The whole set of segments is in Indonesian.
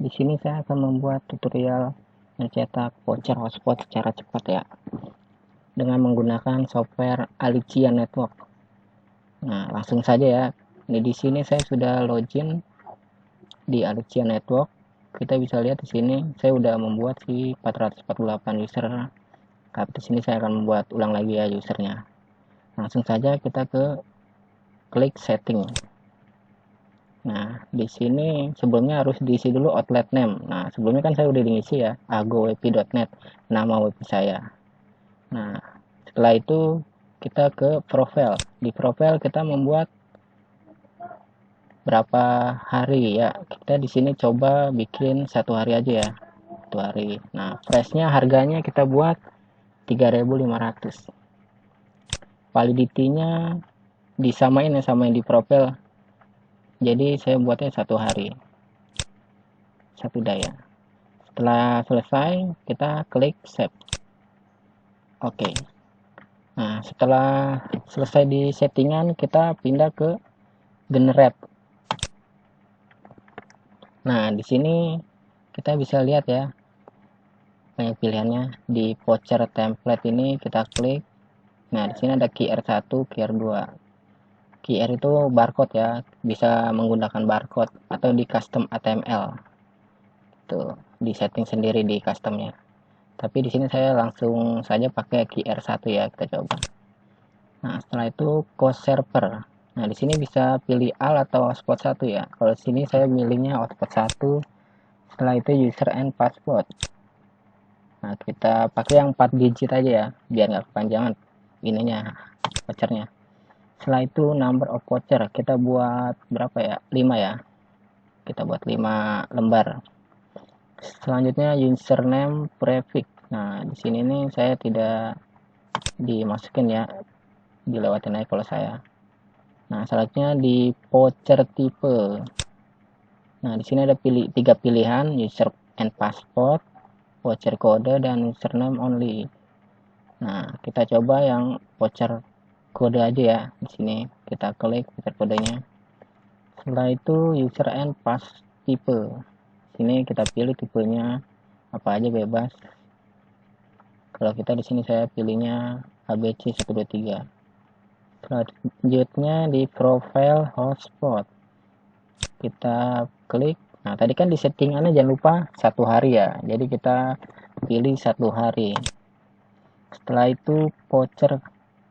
di sini saya akan membuat tutorial mencetak voucher hotspot secara cepat ya dengan menggunakan software Alicia Network. Nah, langsung saja ya. Ini di sini saya sudah login di Alicia Network. Kita bisa lihat di sini saya sudah membuat si 448 user. Tapi di sini saya akan membuat ulang lagi ya usernya. Langsung saja kita ke klik setting. Nah, di sini sebelumnya harus diisi dulu outlet name. Nah, sebelumnya kan saya udah diisi ya, agowp.net, nama web saya. Nah, setelah itu kita ke profile. Di profile kita membuat berapa hari ya. Kita di sini coba bikin satu hari aja ya. Satu hari. Nah, price-nya harganya kita buat 3500. Validity-nya disamain ya sama yang di profile jadi saya buatnya satu hari. Satu daya. Setelah selesai kita klik save. Oke. Okay. nah setelah selesai di settingan kita pindah ke generate. Nah di sini kita bisa lihat ya. Banyak pilihannya di voucher template ini kita klik. Nah di sini ada QR1 QR2 QR itu barcode ya. Bisa menggunakan barcode atau di custom HTML tuh di setting sendiri di customnya. Tapi di sini saya langsung saja pakai QR1 ya kita coba. Nah setelah itu cost server. Nah di sini bisa pilih al atau hotspot 1 ya. Kalau di sini saya milihnya hotspot 1 setelah itu user and password. Nah kita pakai yang 4 digit aja ya biar nggak kepanjangan ininya vouchernya setelah itu number of voucher kita buat berapa ya? 5 ya? Kita buat 5 lembar. Selanjutnya username prefix. Nah di sini nih saya tidak dimasukin ya. Dilewatin aja kalau saya. Nah selanjutnya di voucher tipe. Nah di sini ada pilih tiga pilihan user and passport voucher kode dan username only. Nah kita coba yang voucher kode aja ya di sini. Kita klik user kodenya. Setelah itu user and pass tipe sini kita pilih tipenya apa aja bebas. Kalau kita di sini saya pilihnya ABC 123 selanjutnya di profile hotspot. Kita klik. Nah tadi kan di settingannya jangan lupa satu hari ya. Jadi kita pilih satu hari. Setelah itu voucher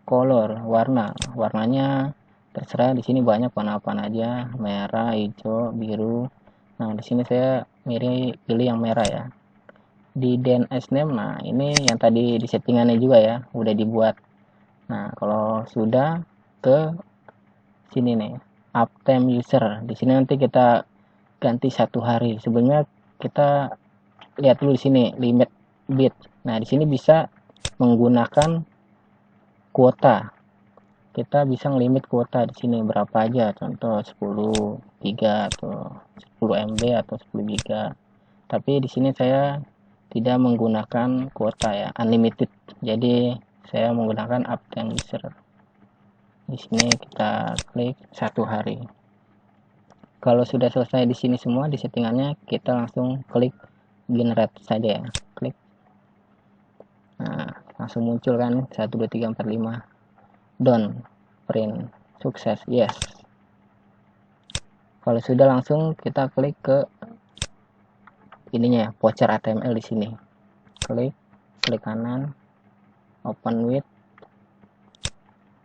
color warna. Warnanya terserah di sini banyak warna apa aja. Merah hijau biru. Nah di sini saya mirip pilih yang merah ya. Di DNS name nah ini yang tadi di settingannya juga ya udah dibuat. Nah kalau sudah ke sini nih uptime user. Di sini nanti kita ganti satu hari. Sebelumnya kita lihat dulu di sini limit bit. Nah di sini bisa menggunakan kuota. Kita bisa ngelimit kuota di sini berapa aja contoh 10 giga atau 10 MB atau 10 giga. Tapi di sini saya tidak menggunakan kuota ya unlimited. Jadi saya menggunakan uptime user di sini kita klik satu hari. Kalau sudah selesai di sini semua di settingannya kita langsung klik generate saja ya. Klik langsung muncul kan 1 2 3 4 5 done print. Sukses. Yes. Kalau sudah langsung kita klik ke ininya ya voucher HTML di sini. Klik klik kanan open with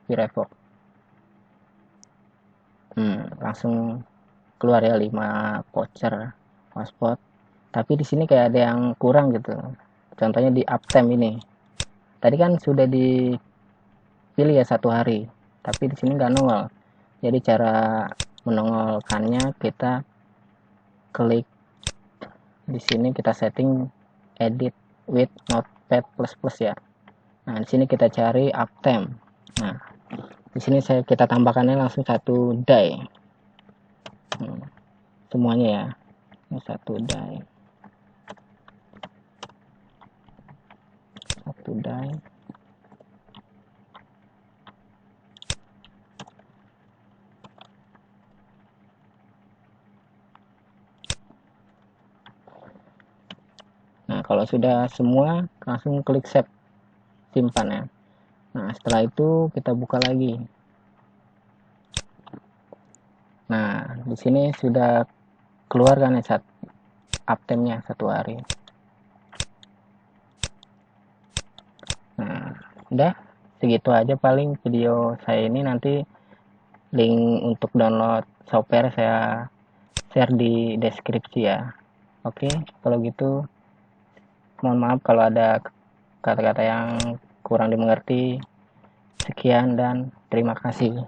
revoke hmm, langsung keluar ya 5 voucher hotspot. Tapi di sini kayak ada yang kurang gitu. Contohnya di uptime ini tadi kan sudah dipilih ya satu hari tapi di sini nggak nongol. Jadi cara menongolkannya kita klik di sini kita setting edit with notepad plus plus ya. Nah di sini kita cari uptime. Nah di sini saya kita tambahkannya langsung satu die. Hmm, semuanya ya. Satu die die kalau sudah semua langsung klik save simpan ya. Nah setelah itu kita buka lagi. Nah di sini sudah keluar kan ya saat uptime satu hari nah udah segitu aja paling video saya ini. Nanti link untuk download software saya share di deskripsi ya. Oke kalau gitu mohon maaf kalau ada kata-kata yang kurang dimengerti. Sekian dan terima kasih